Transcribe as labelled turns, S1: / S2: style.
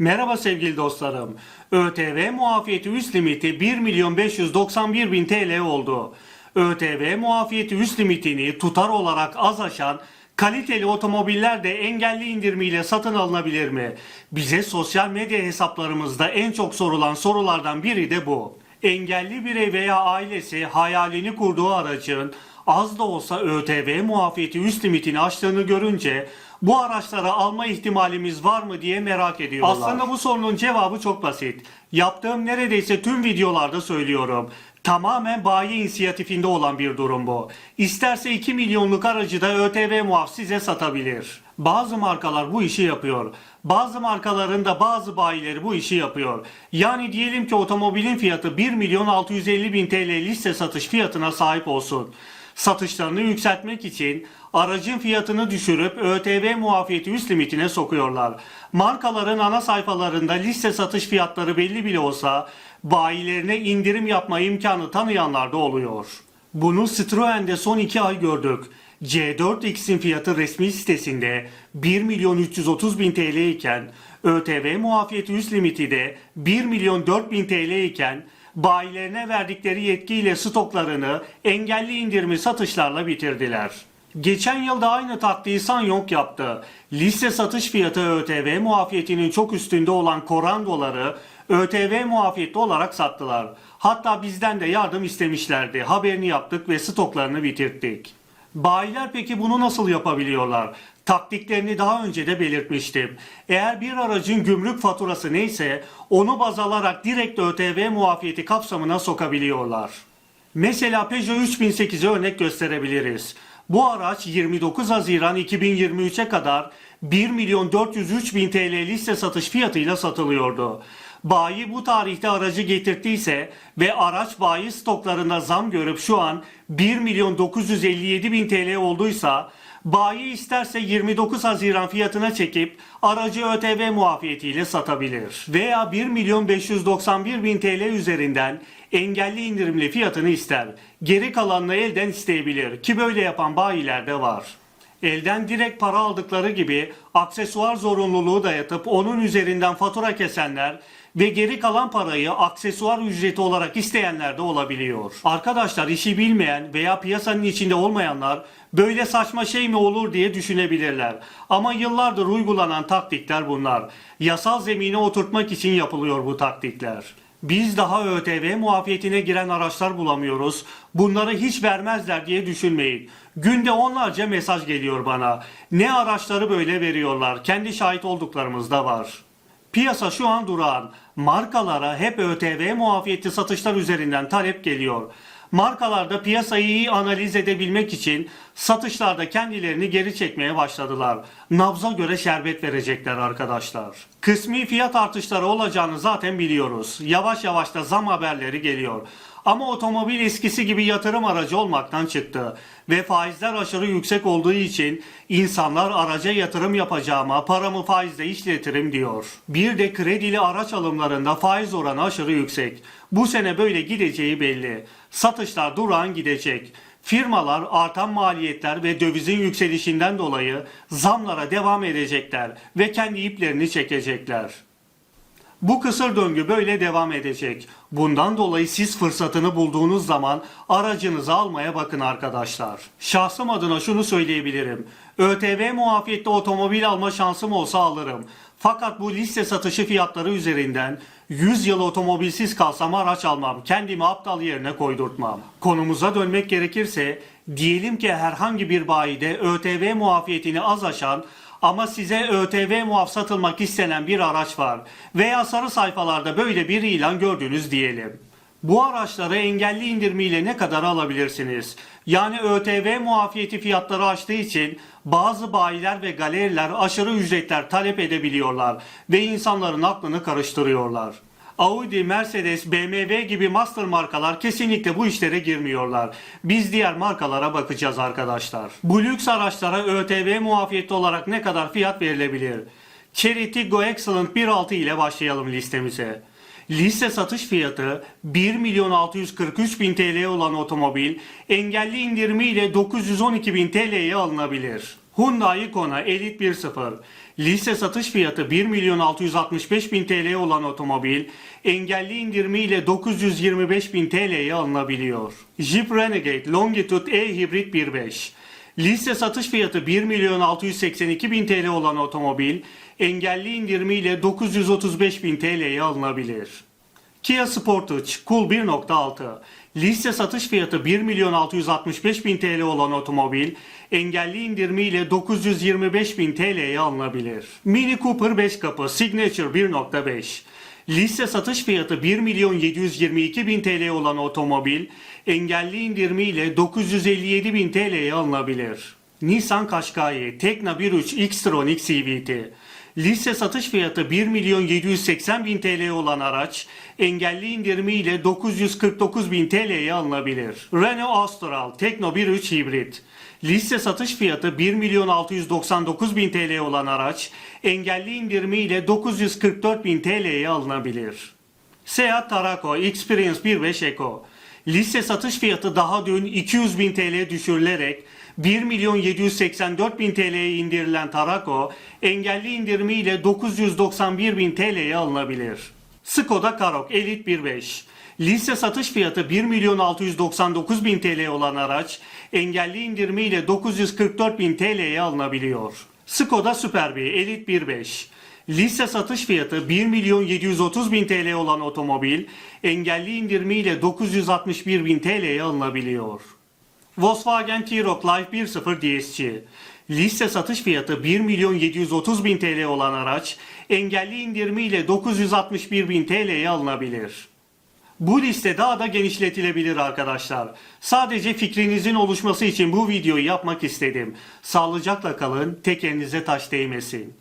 S1: Merhaba sevgili dostlarım. ÖTV muafiyeti üst limiti 1 milyon 591 bin TL oldu. ÖTV muafiyeti üst limitini tutar olarak az aşan kaliteli otomobiller de engelli indirimiyle satın alınabilir mi? Bize sosyal medya hesaplarımızda en çok sorulan sorulardan biri de bu. Engelli birey veya ailesi hayalini kurduğu aracın az da olsa ÖTV muafiyeti üst limitini aştığını görünce bu araçları alma ihtimalimiz var mı diye merak ediyorlar. Aslında bu sorunun cevabı çok basit. Yaptığım neredeyse tüm videolarda söylüyorum. Tamamen bayi inisiyatifinde olan bir durum bu. İsterse 2 milyonluk aracı da ÖTV muaf size satabilir. Bazı markalar bu işi yapıyor. Bazı markaların da bazı bayileri bu işi yapıyor. Yani diyelim ki otomobilin fiyatı 1 milyon 650 bin TL liste satış fiyatına sahip olsun satışlarını yükseltmek için aracın fiyatını düşürüp ÖTV muafiyeti üst limitine sokuyorlar. Markaların ana sayfalarında liste satış fiyatları belli bile olsa bayilerine indirim yapma imkanı tanıyanlar da oluyor. Bunu Citroen'de son 2 ay gördük. C4X'in fiyatı resmi sitesinde 1 milyon 330 bin TL iken ÖTV muafiyeti üst limiti de 1 milyon 4 bin TL iken bayilerine verdikleri yetkiyle stoklarını engelli indirimi satışlarla bitirdiler. Geçen yılda aynı taktiği Sanyong yaptı. Liste satış fiyatı ÖTV muafiyetinin çok üstünde olan Korandoları ÖTV muafiyetli olarak sattılar. Hatta bizden de yardım istemişlerdi. Haberini yaptık ve stoklarını bitirttik. Bayiler peki bunu nasıl yapabiliyorlar? Taktiklerini daha önce de belirtmiştim. Eğer bir aracın gümrük faturası neyse onu baz alarak direkt ÖTV muafiyeti kapsamına sokabiliyorlar. Mesela Peugeot 3008'e örnek gösterebiliriz. Bu araç 29 Haziran 2023'e kadar 1 milyon 403 bin TL liste satış fiyatıyla satılıyordu. Bayi bu tarihte aracı getirttiyse ve araç bayi stoklarında zam görüp şu an 1 milyon 957 bin TL olduysa bayi isterse 29 Haziran fiyatına çekip aracı ÖTV muafiyetiyle satabilir. Veya 1 milyon 591 bin TL üzerinden engelli indirimli fiyatını ister. Geri kalanını elden isteyebilir ki böyle yapan bayiler de var. Elden direkt para aldıkları gibi aksesuar zorunluluğu dayatıp onun üzerinden fatura kesenler ve geri kalan parayı aksesuar ücreti olarak isteyenler de olabiliyor. Arkadaşlar işi bilmeyen veya piyasanın içinde olmayanlar böyle saçma şey mi olur diye düşünebilirler. Ama yıllardır uygulanan taktikler bunlar. Yasal zemine oturtmak için yapılıyor bu taktikler. Biz daha ÖTV muafiyetine giren araçlar bulamıyoruz. Bunları hiç vermezler diye düşünmeyin. Günde onlarca mesaj geliyor bana. Ne araçları böyle veriyorlar. Kendi şahit olduklarımız da var. Piyasa şu an durağan. Markalara hep ÖTV muafiyeti satışlar üzerinden talep geliyor. Markalar da piyasayı iyi analiz edebilmek için satışlarda kendilerini geri çekmeye başladılar. Nabza göre şerbet verecekler arkadaşlar. Kısmi fiyat artışları olacağını zaten biliyoruz. Yavaş yavaş da zam haberleri geliyor. Ama otomobil eskisi gibi yatırım aracı olmaktan çıktı ve faizler aşırı yüksek olduğu için insanlar araca yatırım yapacağıma paramı faizle işletirim diyor. Bir de kredili araç alımlarında faiz oranı aşırı yüksek. Bu sene böyle gideceği belli. Satışlar durağan gidecek. Firmalar artan maliyetler ve dövizin yükselişinden dolayı zamlara devam edecekler ve kendi iplerini çekecekler. Bu kısır döngü böyle devam edecek. Bundan dolayı siz fırsatını bulduğunuz zaman aracınızı almaya bakın arkadaşlar. Şahsım adına şunu söyleyebilirim. ÖTV muafiyetli otomobil alma şansım olsa alırım. Fakat bu liste satışı fiyatları üzerinden 100 yıl otomobilsiz kalsam araç almam. Kendimi aptal yerine koydurtmam. Konumuza dönmek gerekirse diyelim ki herhangi bir bayide ÖTV muafiyetini az aşan ama size ÖTV muaf satılmak istenen bir araç var veya sarı sayfalarda böyle bir ilan gördünüz diyelim. Bu araçları engelli indirimiyle ne kadar alabilirsiniz? Yani ÖTV muafiyeti fiyatları aştığı için bazı bayiler ve galeriler aşırı ücretler talep edebiliyorlar ve insanların aklını karıştırıyorlar. Audi, Mercedes, BMW gibi master markalar kesinlikle bu işlere girmiyorlar. Biz diğer markalara bakacağız arkadaşlar. Bu lüks araçlara ÖTV muafiyeti olarak ne kadar fiyat verilebilir? Cherry Tiggo Excellent 1.6 ile başlayalım listemize. Liste satış fiyatı 1 milyon 643 bin TL olan otomobil engelli indirimiyle 912 bin TL'ye alınabilir. Hyundai Kona Elite 1.0 liste satış fiyatı 1 milyon 665 bin TL olan otomobil engelli indirimiyle 925 bin TL'ye alınabiliyor. Jeep Renegade Longitude E Hybrid 1.5 Liste satış fiyatı 1 milyon 682 bin TL olan otomobil engelli indirimiyle 935 bin TL'ye alınabilir. Kia Sportage Cool 1.6 Liste satış fiyatı 1 milyon 665 bin TL olan otomobil engelli indirimiyle 925 bin TL'ye alınabilir. Mini Cooper 5 kapı Signature 1.5 Liste satış fiyatı 1 milyon 722 bin TL olan otomobil engelli indirimiyle 957 bin TL'ye alınabilir. Nissan Qashqai Tekna 1.3 X-Tronic CVT Liste satış fiyatı 1 milyon 780 bin TL olan araç engelli indirimiyle 949 bin TL'ye alınabilir. Renault Austral Tekno 1.3 Hibrit Liste satış fiyatı 1 milyon 699 bin TL olan araç engelli indirimiyle 944 bin TL'ye alınabilir. Seat Tarako Experience 1.5 Eco Liste satış fiyatı daha dün 200 bin TL düşürülerek 1 milyon 784 bin TL'ye indirilen Tarako engelli indirimiyle 991 bin TL'ye alınabilir. Skoda Karoq Elite 1.5 Liste satış fiyatı 1 milyon 699 bin TL olan araç engelli indirimiyle 944 bin TL'ye alınabiliyor. Skoda Superb Elite 1.5 Liste satış fiyatı 1 milyon 730 bin TL olan otomobil engelli indirimiyle 961 bin TL'ye alınabiliyor. Volkswagen T-Roc Life 1.0 DSG Liste satış fiyatı 1 milyon 730 bin TL olan araç engelli indirimiyle 961 bin TL'ye alınabilir. Bu liste daha da genişletilebilir arkadaşlar. Sadece fikrinizin oluşması için bu videoyu yapmak istedim. Sağlıcakla kalın, tekerinize taş değmesin.